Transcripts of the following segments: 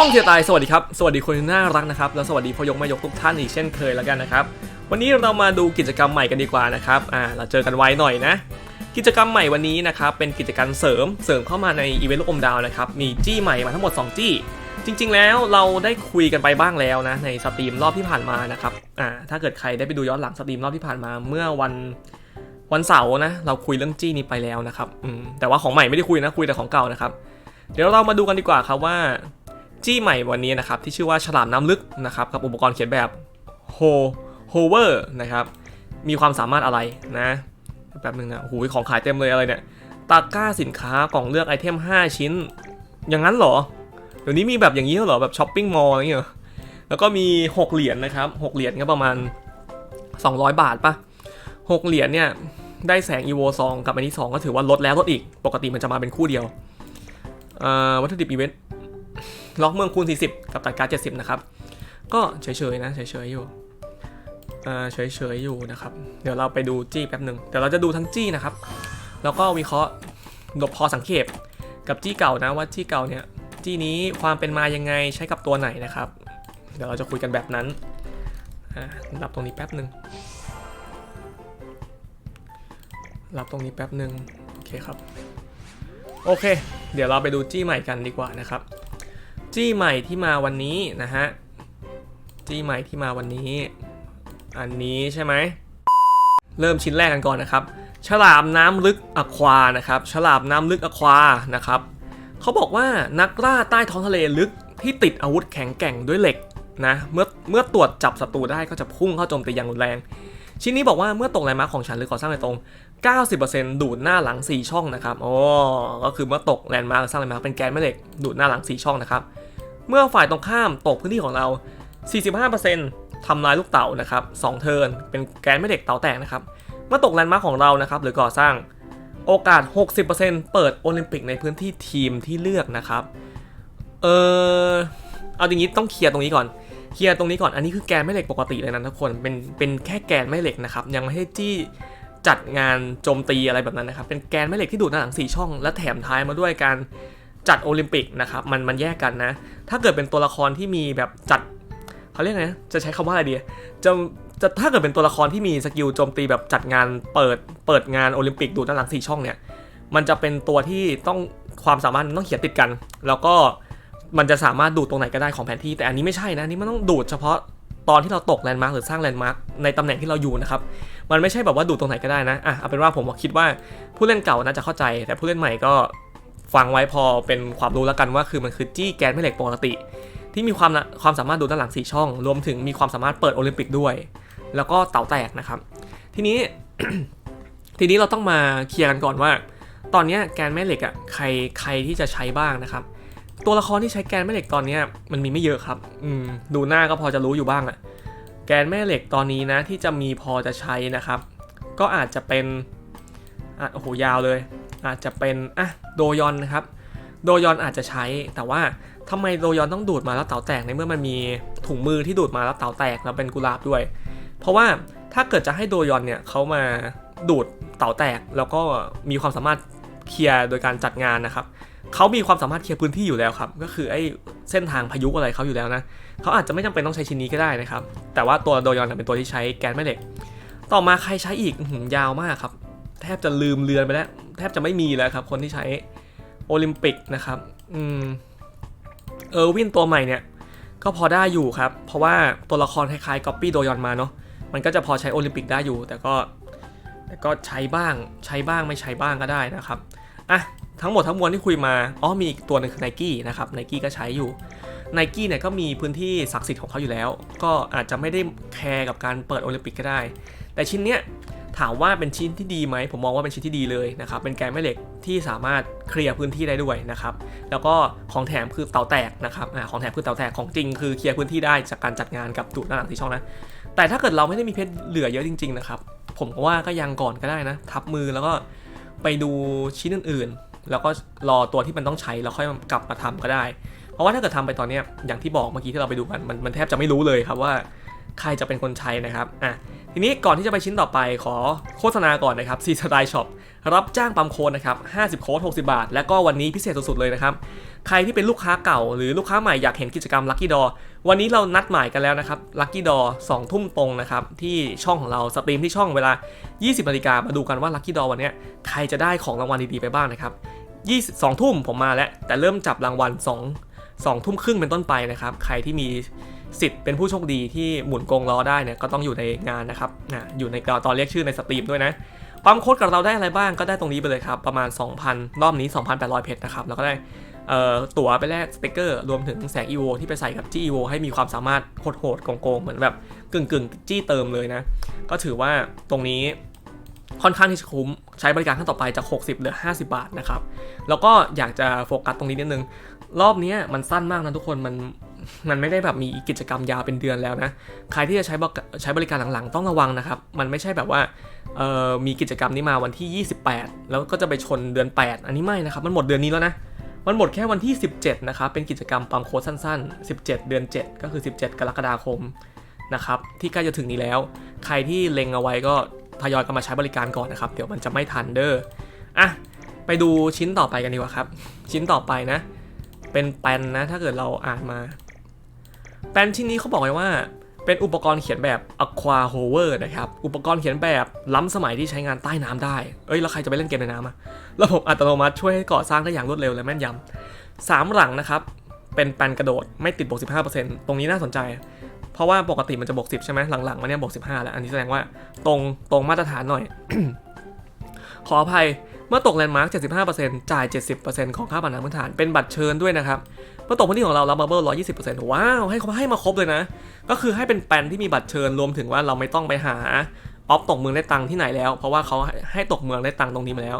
ช่องเทียตายสวัสดีครับ สวัสดีคนน่ารักนะครับ แล้วสวัสดีพอยกมายกทุกท่านอีกเช่นเคยแล้วกันนะครับ วันนี้เรามาดูกิจกรรมใหม่กันดีกว่านะครับ อ่า เราเจอกันไว้หน่อยนะ กิจกรรมใหม่วันนี้นะครับ เป็นกิจกรรมเสริม เสริมเข้ามาในอีเวนต์ลูกอมดาวนะครับ มีจี้ใหม่มาทั้งหมด 2 จี้ จริง ๆ แล้วเราได้คุยกันไปบ้างแล้วนะ ในสตรีมรอบที่ผ่านมานะครับ อ่า ถ้าเกิดใครได้ไปดูย้อนหลังสตรีมรอบที่ผ่านมาเมื่อวันวันเสาร์นะ เราคุยเรื่องจี้นี้ไปแล้วนะครับ อืม แต่ว่าของใหม่ไม่ได้คุยนะ คุยแต่ของเก่านะครับ เดี๋ยวเรามาดูกันดีกว่าครับว่า จี้ใหม่วันนี้นะครับที่ชื่อว่าฉลามน้ำลึกนะครับกับอุปกรณ์เขียนแบบโฮโฮเวอร์นะครับมีความสามารถอะไรนะแป๊บนึงนะโอ้โหของขายเต็มเลยอะไรเนี่ยตะกร้าสินค้ากล่องเลือกไอเทม 5 ชิ้น อย่างนั้นเหรอ เดี๋ยวนี้มีแบบอย่างนี้เหรอแบบช้อปปิ้งมอลล์อะไรอย่างเงี้ยเหรอแล้วก็มี 6 เหรียญนะครับ 6 เหรียญก็ประมาณ 200 บาทปะ6เหรียญเนี่ยได้แสง EVO 2กับอันนี้ 2 ก็ถือว่าลดแล้วลดอีก ปกติมันจะมาเป็นคู่เดียววัตถุดิบอีเวนต์ ล็อกเมืองคูณ 40 กับตัดการ์ด70 นะครับ ก็เฉยๆนะเฉยๆอยู่อ่าเฉยๆอยู่นะครับ เดี๋ยวเราไปดูจี้แป๊บหนึ่งเดี๋ยวเราจะดูทั้งจี้นะครับ แล้วก็วิเคราะห์ดบพอสังเกตกับจี้เก่านะว่าจี้เก่าเนี่ยจี้นี้ความเป็นมายังไงใช้กับตัวไหนนะครับ เดี๋ยวเราจะคุยกันแบบนั้นรับตรงนี้แป๊บหนึ่งรับตรงนี้แป๊บหนึ่งโอเคครับ โอเค เดี๋ยวเราไปดูจี้ใหม่กันดีกว่านะครับ จี้ใหม่ที่มาวันนี้นะฮะ จี้ใหม่ที่มาวันนี้ อันนี้ใช่ไหม เริ่มชิ้นแรกกันก่อนนะครับ ฉลามน้ำลึกอควานะครับ ฉลามน้ำลึกอควานะครับเขาบอกว่านักล่าใต้ท้องทะเลลึกที่ติดอาวุธแข็งแกร่งด้วยเหล็กนะ เมื่อเมื่อตรวจจับศัตรูได้ก็จะพุ่งเข้าโจมตีอย่างรุนแรง ชิ้นนี้บอกว่าเมื่อตกแรงม้าของฉันหรือก่อสร้างโดยตรง 90%ดูดหน้าหลัง 4 ช่องนะครับโอ้ก็คือเมื่อตกแลนด์มาร์คสร้างแลนด์มาร์คเป็นแกนแม่เหล็กดูดหน้าหลัง 4 ช่องนะครับ เมื่อฝ่ายตรงข้ามตกพื้นที่ของเรา 45%ทำลายลูกเต๋านะครับ2เทิร์นเป็นแกนแม่เหล็กเต๋าแตกนะครับ เมื่อตกแลนด์มาร์คของเรานะครับหรือก่อสร้างโอกาส 60%เปิดโอลิมปิกในพื้นที่ทีมที่เลือกนะครับ เออเอาอย่างนี้ต้องเคลียร์ตรงนี้ก่อน เคลียร์ตรงนี้ก่อน อันนี้คือแกนแม่เหล็กปกติเลยนะทุกคน เป็น เป็นแค่แกนแม่เหล็กนะครับ ยังไม่ให้จี้จัดงานโจมตีอะไรแบบนั้นนะครับ เป็นแกนแม่เหล็กที่ดูดหน้าหลัง 4 ช่อง และแถมท้ายมาด้วยการ จัดโอลิมปิกนะครับมันมันแยกกันนะ ถ้าเกิดเป็นตัวละครที่มีแบบจัดเขาเรียกไงจะใช้คำว่าอะไรดีจะจะถ้าเกิดเป็นตัวละครที่มีสกิลโจมตีแบบจัดงานเปิดเปิดงานโอลิมปิกดูด้าหลัง4ช่องเนี่ยมันจะเป็นตัวที่ต้องความสามารถต้องเขียนติดกัน แล้วก็มันจะสามารถดูดตรงไหนก็ได้ของแผนที่แต่อันนี้ไม่ใช่นะอันนี่มันต้องดูดเฉพาะตอนที่เราตกแลนด์มาร์คหรือสร้างแลนด์มาร์คในตำแหน่งที่เราอยู่นะครับ มันไม่ใช่แบบว่าดูดตรงไหนก็ได้นะ อะเอาเป็นว่าผมคิดว่าผู้เล่นเก่าน่าจะเข้าใจ แต่ผู้เล่นใหม่ก็ ฟังไว้พอเป็นความรู้แล้วกันว่าคือมันคือจี้แกนแม่เหล็กปกติ ที่มีความความสามารถดูด้านหลัง 4 ช่อง รวมถึงมีความสามารถเปิดโอลิมปิกด้วย แล้วก็เต่าแตกนะครับ ทีนี้ ทีนี้เราต้องมาเคลียร์กันก่อนว่า ตอนนี้แกนแม่เหล็กอะใครใครที่จะใช้บ้างนะครับ ตัวละครที่ใช้แกนแม่เหล็กตอนนี้มันมีไม่เยอะครับ อืมดูหน้าก็พอจะรู้อยู่บ้างอะแกนแม่เหล็กตอนนี้นะที่จะมีพอจะใช้นะครับ ก็อาจจะเป็นอะโอ้โหยาวเลย อาจจะเป็นอะโดยอนนะครับ โดยอนอาจจะใช้ แต่ว่าทำไมโดยอนต้องดูดมาแล้วเต๋าแตกในเมื่อมันมีถุงมือที่ดูดมาแล้วเต๋าแตกแล้วเป็นกุหลาบด้วย เพราะว่าถ้าเกิดจะให้โดยอนเนี่ยเขามาดูดเต๋าแตกแล้วก็มีความสามารถเคลียร์โดยการจัดงานนะครับเขามีความสามารถเคลียร์พื้นที่อยู่แล้วครับ ก็คือไอ้เส้นทางพายุอะไรเขาอยู่แล้วนะเขาอาจจะไม่จำเป็นต้องใช้ชิ้นนี้ก็ได้นะครับ แต่ว่าตัวโดยอนเป็นตัวที่ใช้แกนแม่เหล็ก ต่อมาใครใช้อีกหือยาวมากครับ แทบจะลืมเลือนไปแล้ว แทบจะไม่มีแล้วครับ คนที่ใช้โอลิมปิกนะครับอืมเออร์วินตัวใหม่เนี่ย ก็พอได้อยู่ครับ เพราะว่าตัวละครคล้ายๆก๊อปปี้โดยอนมาเนาะมันก็จะพอใช้โอลิมปิกได้อยู่ แต่ก็แต่ก็ใช้บ้างใช้บ้างไม่ใช้บ้างก็ได้นะครับอะทั้งหมดทั้งมวลที่คุยมาอ๋อมีอีกตัวนึงคือ n นกี้นะครับ n นกี้ก็ใช้อยู่ n นกี้เนี่ยก็มีพื้นที่ศักดิ์สิทธิ์ของเขาอยู่แล้ว ก็อาจจะไม่ได้แคร์กับการเปิดโอลิมปิกก็ได้ แต่ชิ้นเนี้ย ถามว่าเป็นชิ้นที่ดีไหมผมมองว่าเป็นชิ้นที่ดีเลยนะครับเป็นแกนแม่เหล็กที่สามารถเคลียร์พื้นที่ได้ด้วยนะครับแล้วก็ของแถมคือเตาแตกนะครับอ่าของแถมคือเตาแตกของจริงคือเคลียร์พื้นที่ได้จากการจัดงานกับดูดหน้าหลังที่ช่องนะแต่ถ้าเกิดเราไม่ได้มีเพชรเหลือเยอะจริงๆนะครับผมก็ว่าก็ยังก่อนก็ได้นะ ทับมือแล้วก็ไปดูชิ้นอื่นๆ แล้วก็รอตัวที่มันต้องใช้แล้วค่อยกลับมาทำก็ได้ เพราะว่าถ้าเกิดทำไปตอนนี้อย่างที่บอกเมื่อกี้ที่เราไปดูกันมันมันแทบจะไม่รู้เลยครับว่าใครจะเป็นคนใช้นะครับอะ ทีนี้ก่อนที่จะไปชิ้นต่อไปขอโฆษณาก่อนนะครับซีสไตล์ช็อปรับจ้างปั๊มโค้ดนะครับ 50 โค้ด 60 บาท แล้วก็วันนี้พิเศษสุดๆเลยนะครับ ใครที่เป็นลูกค้าเก่าหรือลูกค้าใหม่อยากเห็นกิจกรรม Lucky Door วันนี้เรานัดหมายกันแล้วนะครับ Lucky Door 2ทุ่มตรงนะครับ ที่ช่องของเราสตรีมที่ช่องเวลา 20นาฬิกามาดูกันว่า Lucky Door วันนี้ใครจะได้ของรางวัลดีๆไปบ้างนะครับ20 2ทุ่มผมมาแล้วแต่เริ่มจับรางวัล 2 2ทุ่มครึ่งเป็นต้นไปนะครับ ใครที่มี สิทธิ์เป็นผู้โชคดีที่หมุนกงล้อได้เนี่ยก็ต้องอยู่ในงานนะครับนะอยู่ในตอนเรียกชื่อในสตรีมด้วยนะปั๊มโค้ดกับเราได้อะไรบ้างก็ได้ตรงนี้ไปเลยครับประมาณ 2,000 รอบนี้ 2,800 เพชรนะครับแล้วก็ได้ตั๋วไปแลกสติกเกอร์ รวมถึงแสง EVO ที่ไปใส่กับจี้ EVO ให้มีความสามารถโหดๆโกงๆเหมือนแบบกึ่งๆ จี้เติมเลยนะ ก็ถือว่าตรงนี้ค่อนข้างที่จะคุ้ม ใช้บริการขั้นต่อไปจาก 60 เหลือ 50 บาทนะครับ แล้วก็อยากจะโฟกัสตรงนี้นิดนึง รอบนี้มันสั้นมากนะทุกคนมันมันไม่ได้แบบมีกิจกรรมยาวเป็นเดือนแล้วนะ ใครที่จะใช้บใช้บริการหลังๆ ต้องระวังนะครับ มันไม่ใช่แบบว่าเอ่อมีกิจกรรมนี้มาวันที่ 28 แล้วก็จะไปชนเดือน 8 อันนี้ไม่นะครับ มันหมดเดือนนี้แล้วนะ มันหมดแค่วันที่ 17 นะครับ เป็นกิจกรรมปั๊มโค้ดสั้น ๆ 17 เดือน 7 ก็คือ 17 กรกฎาคมนะครับ ที่ใกล้จะถึงนี้แล้ว ใครที่เล็งเอาไว้ก็ทยอยกันมาใช้บริการก่อนนะครับ เดี๋ยวมันจะไม่ทันเด้อ อะ ไปดูชิ้นต่อไปกันดีกว่าครับ ชิ้นต่อไปนะ เป็นแปนนะ ถ้าเกิดเราอ่านมา แปนชิ้นนี้เขาบอกไว้ว่า เป็นอุปกรณ์เขียนแบบ Aqua Hover นะครับ อุปกรณ์เขียนแบบล้ำสมัยที่ใช้งานใต้น้ำได้ เอ้ย แล้วใครจะไปเล่นเกมในน้ำอะระบบอัตโนมัติช่วยให้ก่อสร้างได้อย่างรวดเร็วและแม่นยำสามหลังนะครับ เป็นแปนกระโดดไม่ติดบวก15%ตรงนี้น่าสนใจ เพราะว่าปกติมันจะบวก10ใช่ไหมหลังๆมันเนี่ยบวก15แล้ว อันนี้แสดงว่าตรงตรงมาตรฐานหน่อย ขออภัย เมื่อตกแลนด์มาร์ก75%จ่าย 70%ของค่าผ่านทางพื้นฐาน เป็นบัตรเชิญด้วยนะครับ เมื่อตกพื้นที่ของเราเรับบับเบิ้ล120%ว้าว ให้เขาให้มาครบเลยนะ ก็คือให้เป็นแปนที่มีบัตรเชิญ รวมถึงว่าเราไม่ต้องไปหาออฟตกเมืองได้ตังค์ที่ไหนแล้ว เพราะว่าเขาให้ตกเมืองได้ตังค์ตรงนี้มาแล้ว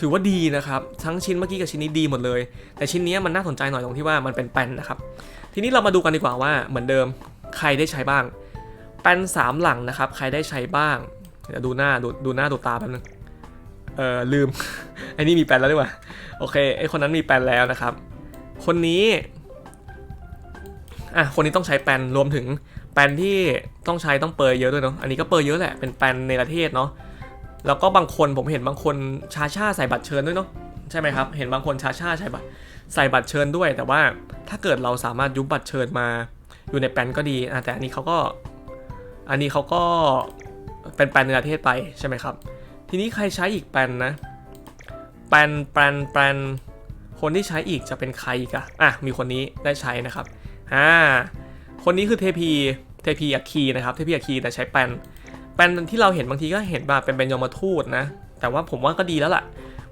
ถือว่าดีนะครับ ทั้งชิ้นเมื่อกี้กับชิ้นนี้ดีหมดเลย แต่ชิ้นนี้มันน่าสนใจหน่อยตรงที่ว่ามันเป็นแปนนะครับ ทีนี้เรามาดูกันดีกว่าว่าเหมือนเดิมใครได้ใช้บ้าง แปนสามหลังนะครับ ใครได้ใช้บ้าง เดี๋ยวดูหน้าดูดูหน้าดูตาแป๊บนึง เออลืม ไอ้นี่มีแปลนแล้วดีกว่าโอเคไอ้คนนั้นมีแปลนแล้วนะครับ คนนี้อะคนนี้ต้องใช้แปลนรวมถึงแปลนที่ต้องใช้ต้องเปย์เยอะด้วยเนาะอันนี้ก็เปย์เยอะแหละเป็นแปลนในประเทศเนาะแล้วก็บางคนผมเห็นบางคนชาชาใส่บัตรเชิญด้วยเนาะใช่ไหมครับ เห็นบางคนชาชาใส่บัตรใส่บัตรเชิญด้วย แต่ว่าถ้าเกิดเราสามารถยุบบัตรเชิญมาอยู่ในแปลนก็ดีอะแต่อันนี้เขาก็ อันนี้เขาก็เป็นแปลนในประเทศไปใช่ไหมครับ ทีนี้ใครใช้อีกแปลนนะ แปลนแปลนแปลนคนที่ใช้อีกจะเป็นใครอีกอะอะ มีคนนี้ได้ใช้นะครับ อ่า คนนี้คือเทพี เทพีอัคคีนะครับ เทพีอัคคีแต่ใช้แปลนแปลนที่เราเห็นบางทีก็เห็นมาเป็นเป็นยมทูตนะ แต่ว่าผมว่าก็ดีแล้วล่ะ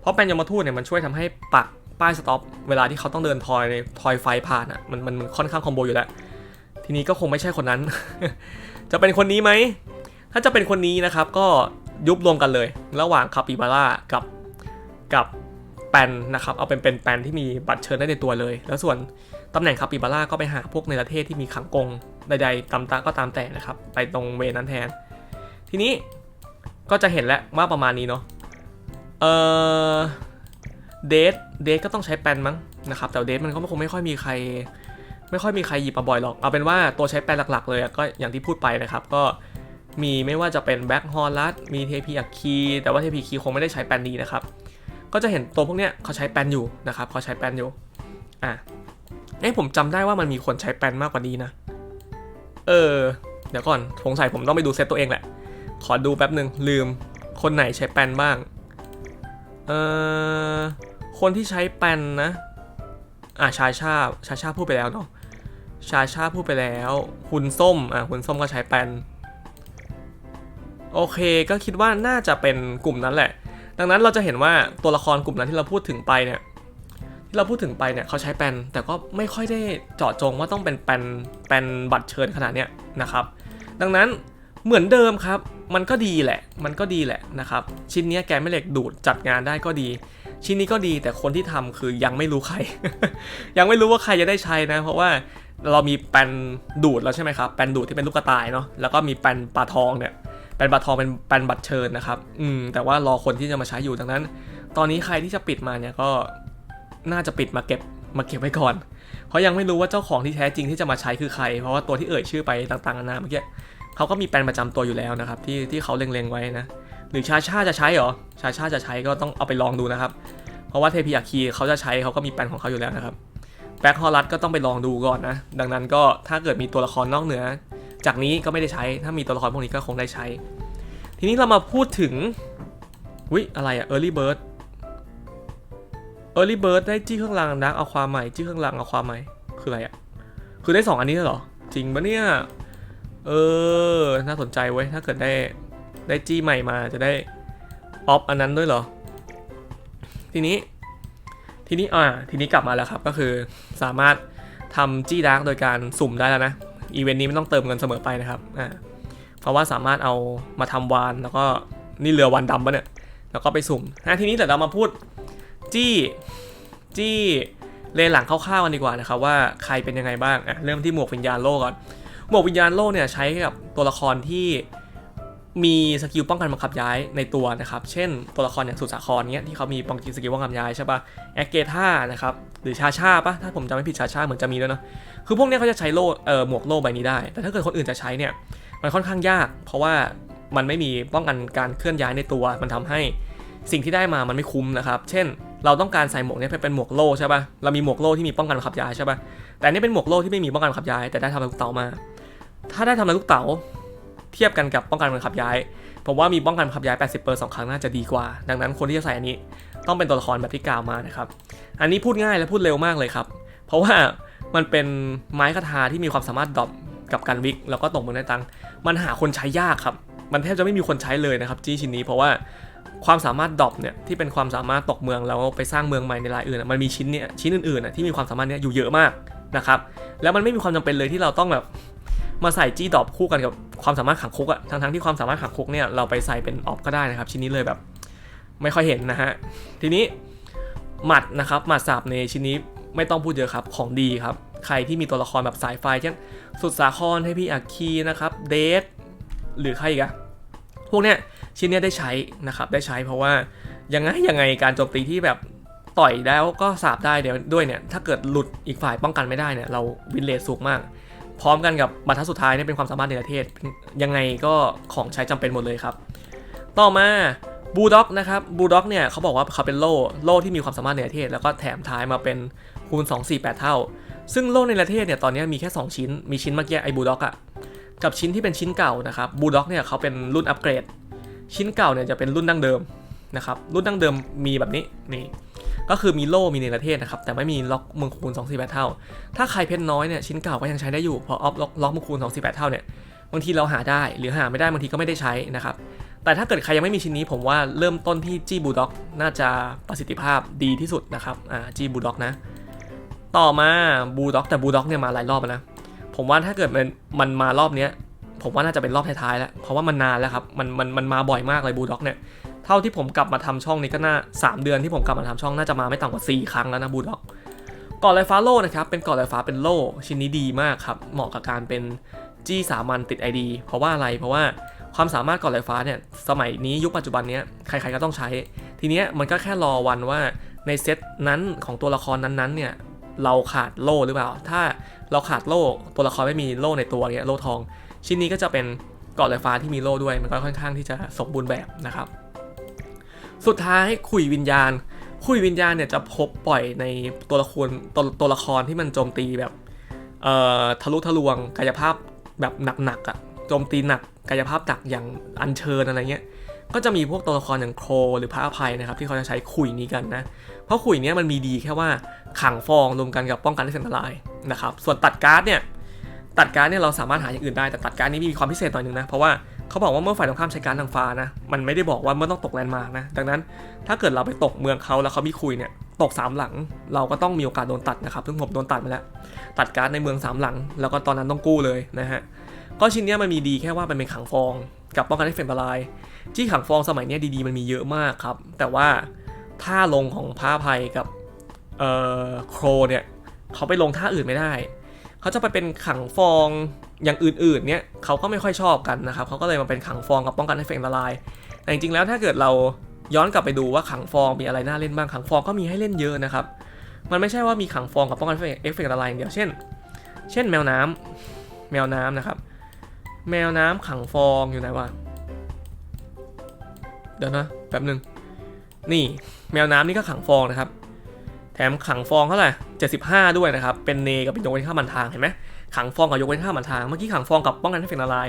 เพราะแปลนยมทูตเนี่ยมันช่วยทำให้ปักป้ายสต็อปเวลาที่เขาต้องเดินทอยในทอยไฟผ่านอะ่ะมันมันค่อนข้างคอมโบอยู่แล้ว ทีนี้ก็คงไม่ใช่คนนั้น จะเป็นคนนี้ไหม ถ้าจะเป็นคนนี้นะครับ ก็ ยุบรวมกันเลย ระหว่างคาปิบาร่ากับกับแปนนะครับ เอาเป็นเป็นแปนที่มีบัตรเชิญได้ในตัวเลย แล้วส่วนตำแหน่งคาปิบาร่าก็ไปหาพวกในประเทศที่มีขังกงใดๆตามตาก็ตามแต่นะครับ ไปตรงเวนั้นแทน ทีนี้ก็จะเห็นแล้วว่าประมาณนี้เนาะเออเดทเดทก็ต้องใช้แปนมั้งนะครับแต่เดทมันก็คงไม่ค่อยมีใคร ไม่ค่อยมีใครหยิบมาบ่อยหรอก เอาเป็นว่าตัวใช้แปลหลักๆ เลยก็อย่างที่พูดไปนะครับ ก็ มีไม่ว่าจะเป็นแบ็คฮอลลัดมีเทพีอักคีแต่ว่าเทพีคีคงไม่ได้ใช้แปนนี้นะครับ ก็จะเห็นตัวพวกเนี้ยเขาใช้แปนอยู่นะครับเขาใช้แปนอยู่อะเอ้ผมจำได้ว่ามันมีคนใช้แปนมากกว่านี้นะ เออ เดี๋ยวก่อนสงสัยผมต้องไปดูเซตตัวเองแหละ ขอดูแป๊บหนึ่งลืม คนไหนใช้แปนบ้าง เออคนที่ใช้แปนนะ อะชาชาชาชาพูดไปแล้วเนาะชาชาพูดไปแล้ว คุณส้ม อะคุณส้มก็ใช้แปน โอเคก็คิดว่าน่าจะเป็นกลุ่มนั้นแหละ ดังนั้นเราจะเห็นว่าตัวละครกลุ่มนั้นที่เราพูดถึงไปเนี่ยที่เราพูดถึงไปเนี่ยเขาใช้แปนแต่ก็ไม่ค่อยได้เจาะจงว่าต้องเป็นแปนแปนบัตรเชิญขนาดเนี้ยนะครับ ดังนั้นเหมือนเดิมครับ มันก็ดีแหละ มันก็ดีแหละนะครับ ชิ้นนี้แกไม่เหล็กดูดจัดงานได้ก็ดี ชิ้นนี้ก็ดีแต่คนที่ทำคือยังไม่รู้ใคร ยังไม่รู้ว่าใครจะได้ใช้นะ เพราะว่าเรามีแปนดูดแล้วใช่ไหมครับแปนดูดที่เป็นลูกกระต่ายเนาะแล้วก็มีแปนปลาทองเนี่ย แปนบัตรทองเป็นแปนบัตรเชิญนะครับ อืมแต่ว่ารอคนที่จะมาใช้อยู่ดังนั้น ตอนนี้ใครที่จะปิดมาเนี่ยก็น่าจะปิดมาเก็บมาเก็บไว้ก่อน เพราะยังไม่รู้ว่าเจ้าของที่แท้จริงที่จะมาใช้คือใคร เพราะว่าตัวที่เอ่ยชื่อไปต่างๆนานาเมื่อกี้เขาก็มีแปลนประจำตัวอยู่แล้วนะครับ ที่ที่เขาเล็งๆไว้นะ หรือชาชาจะใช้เหรอ ชาชาจะใช้ก็ต้องเอาไปลองดูนะครับ เพราะว่าเทพีอาคีเขาจะใช้เขาก็มีแปลนของเขาอยู่แล้วนะครับแบ็คฮอลลัสก็ต้องไปลองดูก่อนนะ ดังนั้นก็ถ้าเกิดมีตัวละครนอกเหนือ จากนี้ก็ไม่ได้ใช้ ถ้ามีตัวละครพวกนี้ก็คงได้ใช้ ทีนี้เรามาพูดถึงวิอะไรอะ Early Bird Early Bird ได้จี้เครื่องรางดักเอาความใหม่จี้เครื่องรางเอาความใหม่ คืออะไรอะคือได้สองอันนี้เหรอ จริงปะเนี่ย เออ น่าสนใจเว้ย ถ้าเกิดได้ได้จี้ใหม่มาจะได้ออฟอันนั้นด้วยเหรอ ทีนี้ ทีนี้อ่าทีนี้กลับมาแล้วครับ ก็คือสามารถทำจี้ดาร์กโดยการสุ่มได้แล้วนะ อีเวนต์นี้ไม่ต้องเติมเงินเสมอไปนะครับอ่าเพราะว่าสามารถเอามาทำวานแล้วก็นี่เรือวานดำปะเนี่ยแล้วก็ไปสุ่มนะทีนี้แต่เรามาพูดจี้จี้เลนหลังคร่าวๆกันดีกว่านะครับว่าใครเป็นยังไงบ้างอะเริ่มที่หมวกวิญญาณโลกก่อนหมวกวิญญาณโลกเนี่ยใช้กับตัวละครที่ มีสกิลป้องกันบังคับย้ายในตัวนะครับ เช่นตัวละครอย่างสุสาครเนี้ยที่เขามีป้องกันสกิลป้องกันย้ายใช่ปะแอคเกท่านะครับหรือชาชาปะถ้าผมจำไม่ผิดชาชาเหมือนจะมีด้วยเนาะคือพวกเนี้ยเขาจะใช้โล่เอ่อหมวกโล่ใบนี้ได้ แต่ถ้าเกิดคนอื่นจะใช้เนี่ยมันค่อนข้างยาก เพราะว่ามันไม่มีป้องกันการเคลื่อนย้ายในตัว มันทำให้สิ่งที่ได้มามันไม่คุ้มนะครับเช่น เราต้องการใส่หมวกเนี้ยเป็นหมวกโล่ใช่ปะเรามีหมวกโล่ที่มีป้องกันบังคับย้ายใช่ปะแต่นี่เป็นหมวกโล่ที่ไม่มีป้องกันบังคับย้ายแต่ได้ทำลูกเต๋ามา ถ้าได้ทำลูกเต๋า ทียบกันกับป้องกันบังคับย้าย ผมว่ามีป้องกันบังคับย้าย 80เปอร์สองครั้งน่าจะดีกว่า ดังนั้นคนที่จะใส่อันนี้ต้องเป็นตัวละครแบบที่กล่าวมานะครับ อันนี้พูดง่ายและพูดเร็วมากเลยครับ เพราะว่ามันเป็นไม้คาถาที่มีความสามารถดรอปกับการวิกแล้วก็ตกมือได้ตังค์มันหาคนใช้ยากครับ มันแทบจะไม่มีคนใช้เลยนะครับจี้ชิ้นนี้เพราะว่าความสามารถดรอปเนี่ยที่เป็นความสามารถตกเมืองแล้วไปสร้างเมืองใหม่ในรายอื่นอะมันมีชิ้นเนี่ยชิ้นอื่นๆอะที่มีความสามารถเนี้ยอยู่เยอะมากนะครับแล้วมันไม่มีความจำเป็นเลยที่เราต้องแบบ มาใส่จี้ดอปคู่กันกับความสามารถขังคุกอะทั้งๆที่ความสามารถขังคุกเนี่ยเราไปใส่เป็นออฟก็ได้นะครับ ชิ้นนี้เลยแบบไม่ค่อยเห็นนะฮะ ทีนี้หมัดนะครับหมัดสาบในชิ้นนี้ไม่ต้องพูดเยอะครับของดีครับ ใครที่มีตัวละครแบบสายไฟเช่นสุดสาครให้พี่อักคีนะครับเดทหรือใครอีกอะพวกเนี้ยชิ้นเนี้ยได้ใช้นะครับได้ใช้เพราะว่ายังไงยังไงการโจมตีที่แบบต่อยแล้วก็สาบได้เดี๋ยวด้วยเนี่ยถ้าเกิดหลุดอีกฝ่ายป้องกันไม่ได้เนี่ยเราวินเลสสูงมาก พร้อมกันกับบรรทัดสุดท้ายเนี่ยเป็นความสามารถในประเทศ ยังไงก็ของใช้จำเป็นหมดเลยครับ ต่อมาบูด็อกนะครับบูด็อกเนี่ยเขาบอกว่าเขาเป็นโล่โล่ที่มีความสามารถในประเทศ แล้วก็แถมท้ายมาเป็นคูณ 2 4 8 เท่า ซึ่งโล่ในประเทศเนี่ยตอนนี้มีแค่ 2 ชิ้น มีชิ้นเมื่อกี้ไอ้บูด็อกอะกับชิ้นที่เป็นชิ้นเก่านะครับบูด็อกเนี่ยเขาเป็นรุ่นอัปเกรด ชิ้นเก่าเนี่ยจะเป็นรุ่นดั้งเดิมนะครับรุ่นดั้งเดิมมีแบบนี้นี่ ก็คือมีโล่มีในประเทศนะครับ แต่ไม่มีล็อกเมืองคูณ2 4 8เท่า ถ้าใครเพชรน้อยเนี่ยชิ้นเก่าก็ยังใช้ได้อยู่เพราะออฟล็อกล็อกเมืองคูณ2 4 8เท่าเนี่ยบางทีเราหาได้หรือหาไม่ได้บางทีก็ไม่ได้ใช้นะครับแต่ถ้าเกิดใครยังไม่มีชิ้นนี้ผมว่าเริ่มต้นที่จีบูด็อกน่าจะประสิทธิภาพดีที่สุดนะครับอ่าจีบูด็อกนะ ต่อมาบูด็อกแต่บูด็อกเนี่ยมาหลายรอบแล้วนะผมว่าถ้าเกิดมันมันมารอบเนี้ยผมว่าน่าจะเป็นรอบท้ายๆแล้วเพราะว่ามันนานแล้วครับมันมันมันมาบ่อยมากเลยบูด็อกเนี่ย เท่าที่ผมกลับมาทำช่องนี้ก็น่าสามเดือนที่ผมกลับมาทำช่องน่าจะมาไม่ต่ำกว่า 4 ครั้งแล้วนะบูด็อกก่อนลอยฟ้าโล่นะครับเป็นก่อนลอยฟ้าเป็นโล่ชิ้นนี้ดีมากครับเหมาะกับการเป็นจี้สามัญติด ID เพราะว่าอะไรเพราะว่าความสามารถก่อนลอยฟ้าเนี่ยสมัยนี้ยุคปัจจุบันเนี้ยใครๆก็ต้องใช้ ทีเนี้ยมันก็แค่รอวันว่าในเซตนั้นของตัวละครนั้นๆเนี่ยเราขาดโล่หรือเปล่า ถ้าเราขาดโล่ตัวละครไม่มีโล่ในตัวเนี่ยโล่ทอง ชิ้นนี้ก็จะเป็นกาะลอยฟ้าที่มีโล่ด้วย มันก็ค่อนข้างที่จะสมบูรณ์แบบนะครับ สุดท้ายขุยวิญญาณขุยวิญญาณเนี่ยจะพบปล่อยในตัวละครตัวตัวละครที่มันโจมตีแบบเอ่อทะลุทะลวงกายภาพแบบหนักๆอะ่ะโจมตีหนักกายภาพหนักอย่างอัญเชิญอะไรเงี้ยก็จะมีพวกตัวละครอย่างโครหรือพระอภัยนะครับ ที่เขาจะใช้ขุยนี้กันนะ เพราะขุยนี้มันมีดีแค่ว่าขังฟองรวมกันกับป้องกันได้อันตรายนะครับ ส่วนตัดการ์ดเนี่ยตัดการ์ดเนี่ยเราสามารถหาอย่างอื่นได้แต่ตัดการ์ดนี้มีความพิเศษหน่อยหนึงนะเพราะว่า เขาบอกว่าเมื่อฝ่ายตรงข้ามใช้การทางฟ้านะ มันไม่ได้บอกว่าเมื่อต้องตกแลนด์มาร์กนะ ดังนั้นถ้าเกิดเราไปตกเมืองเขาแล้วเขามีคุยเนี่ย ตกสามหลัง เราก็ต้องมีโอกาสโดนตัดนะครับ ซึ่งผมโดนตัดมาแล้ว ตัดการ์ดในเมืองสามหลัง แล้วก็ตอนนั้นต้องกู้เลยนะฮะ ก็ชิ้นเนี้ยมันมีดีแค่ว่ามันเป็นขังฟองกับป้องกันให้เฟนบลายที่ขังฟองสมัยนี้ดีๆมันมีเยอะมากครับ แต่ว่าท่าลงของพระภัยกับเอ่อโครเนี่ยเขาไปลงท่าอื่นไม่ได้ เขาจะไปเป็นขังฟองอย่างอื่นๆ เนี่ยเขาก็ไม่ค่อยชอบกันนะครับเขาก็เลยมาเป็นขังฟองกับป้องกันให้เฟรนละลาย แต่จริงๆแล้วถ้าเกิดเราย้อนกลับไปดูว่าขังฟองมีอะไรน่าเล่นบ้างขังฟองก็มีให้เล่นเยอะนะครับ มันไม่ใช่ว่ามีขังฟองกับป้องกันเอฟเฟกต์ละลายอย่างเดียวเช่น เช่นแมวน้ำแมวน้ำนะครับ แมวน้ำขังฟองอยู่ไหนวะเดี๋ยวนะแป๊บหนึ่งนี่แมวน้ำนี่ก็ขังฟองนะครับ แถมขังฟองเท่าไหร่75 ด้วยนะครับ เป็นเนกับเป็นยกเว้นข้ามมันทางเห็นไหมขังฟองกับยกเว้นข้ามมันทาง เมื่อกี้ขังฟองกับป้องกันให้เฟกละลาย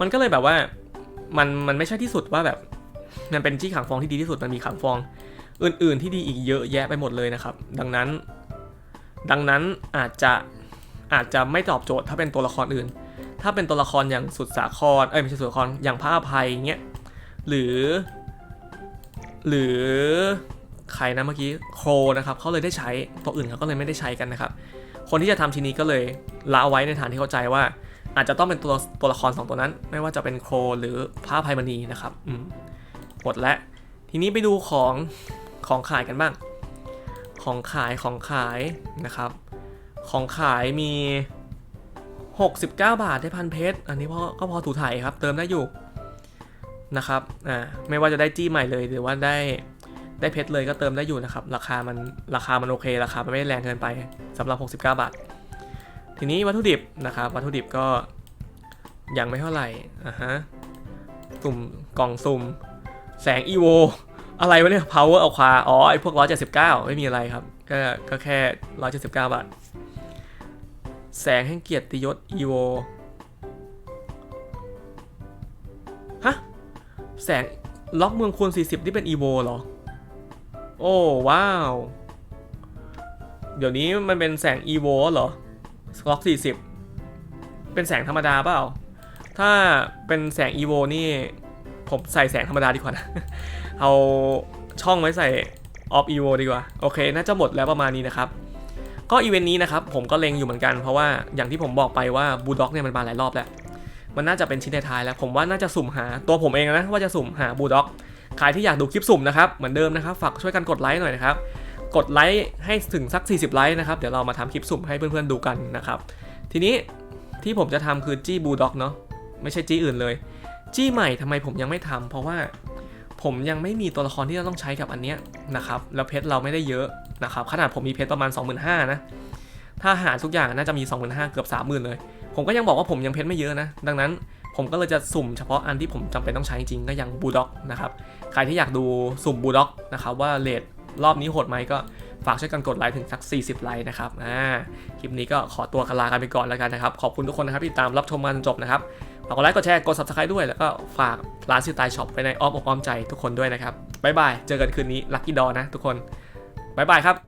มันก็เลยแบบว่ามันมันไม่ใช่ที่สุดว่าแบบมันเป็นที่ขังฟองที่ดีที่สุด มันมีขังฟอง อื่น ๆ ที่ดีอีกเยอะแยะไปหมดเลยนะครับ ดังนั้น ดังนั้นอาจจะอาจจะไม่ตอบโจทย์ถ้าเป็นตัวละครอื่น ถ้าเป็นตัวละครอย่างสุดสาคร เอ้ยไม่ใช่สุดสาคร อย่างพระอภัยเงี้ย หรือ หรือ ใครนะเมื่อกี้โครนะครับเขาเลยได้ใช้ตัวอื่นเขาก็เลยไม่ได้ใช้กันนะครับ คนที่จะทำทีนี้ก็เลยละเอาไว้ในฐานที่เข้าใจว่า อาจจะต้องเป็นตัวตัวละครสองตัวนั้น ไม่ว่าจะเป็นโครหรือพระภัยมณีนะครับอืมหมดแล้วทีนี้ไปดูของของขายกันบ้าง ของขายของขายนะครับ ของขายมี 69 บาทได้พันเพชรอันนี้พอก็พอถูถ่ายครับ เติมได้อยู่นะครับ อ่า ไม่ว่าจะได้จี้ใหม่เลยหรือว่าได้ ได้เพชรเลยก็เติมได้อยู่นะครับ ราคามันราคามันโอเค ราคามันไม่แรงเกินไปสำหรับ 69 บาท ทีนี้วัตถุดิบนะครับ วัตถุดิบก็ยังไม่เท่าไหร่อ่าฮะสุ่มกล่องสุ่ม แสงอีโวอะไรวะเนี่ย power เอาควาอ๋อไอพวก 179 ไม่มีอะไรครับ ก็ก็แค่ 179 บาท แสงแห่งเกียรติยศอีโวฮะ แสงล็อกเมืองคูณ40 นี่เป็นอีโวเหรอ โอ้ว้าว เดี๋ยวนี้มันเป็นแสงอีโวเหรอล็อก40เป็นแสงธรรมดาเปล่า ถ้าเป็นแสงอีโวนี่ ผมใส่แสงธรรมดาดีกว่านะ เอาช่องไว้ใส่ออฟอีโวดีกว่า โอเค น่าจะหมดแล้วประมาณนี้นะครับ ก็อีเวนต์นี้นะครับ ผมก็เล็งอยู่เหมือนกัน เพราะว่าอย่างที่ผมบอกไปว่าบูด็อกเนี่ยมันมาหลายรอบแล้ว มันน่าจะเป็นชิ้นท้ายแล้ว ผมว่าน่าจะสุ่มหาตัวผมเองนะว่าจะสุ่มหาบูด็อก ใครที่อยากดูคลิปสุ่มนะครับเหมือนเดิมนะครับฝากช่วยกันกดไลค์หน่อยนะครับกดไลค์ให้ถึงสัก 40 ไลค์นะครับเดี๋ยวเรามาทำคลิปสุ่มให้เพื่อนๆดูกันนะครับทีนี้ที่ผมจะทำคือจี้บูด็อกเนาะไม่ใช่จี้อื่นเลย จี้ใหม่ทำไมผมยังไม่ทำเพราะว่าผมยังไม่มีตัวละครที่เราต้องใช้กับอันเนี้ยนะครับแล้วเพชรเราไม่ได้เยอะนะครับขนาดผมมีเพชรประมาณ 25,000นะถ้าหารทุกอย่างน่าจะมี 25,000เกือบ30,000เลย ผมก็ยังบอกว่าผมยังเพชรไม่เยอะนะ ดังนั้น ผมก็เลยจะสุ่มเฉพาะอันที่ผมจำเป็นต้องใช้จริงก็ย่างบูด็อกนะครับ ใครที่อยากดูสุ่มบูด็อกนะครับว่าเลทรอบนี้โหดไหมก็ฝากช่วยกันกดไลค์ถึงสัก 40 ไลค์นะครับอ่าคลิปนี้ก็ขอตัวลากันไปก่อนแล้วกันนะครับ ขอบคุณทุกคนนะครับที่ตามรับชมมาจนจบนะครับฝากกดไลค์กดแชร์กด subscribe ด้วย แล้วก็ฝากร้านซิตายช็อปไปในอ้อมอกอ้อมใจทุกคนด้วยนะครับบ๊ายบายเจอกันคืนนี้ลัคกี้ดอนะทุกคนบ๊ายบายครับ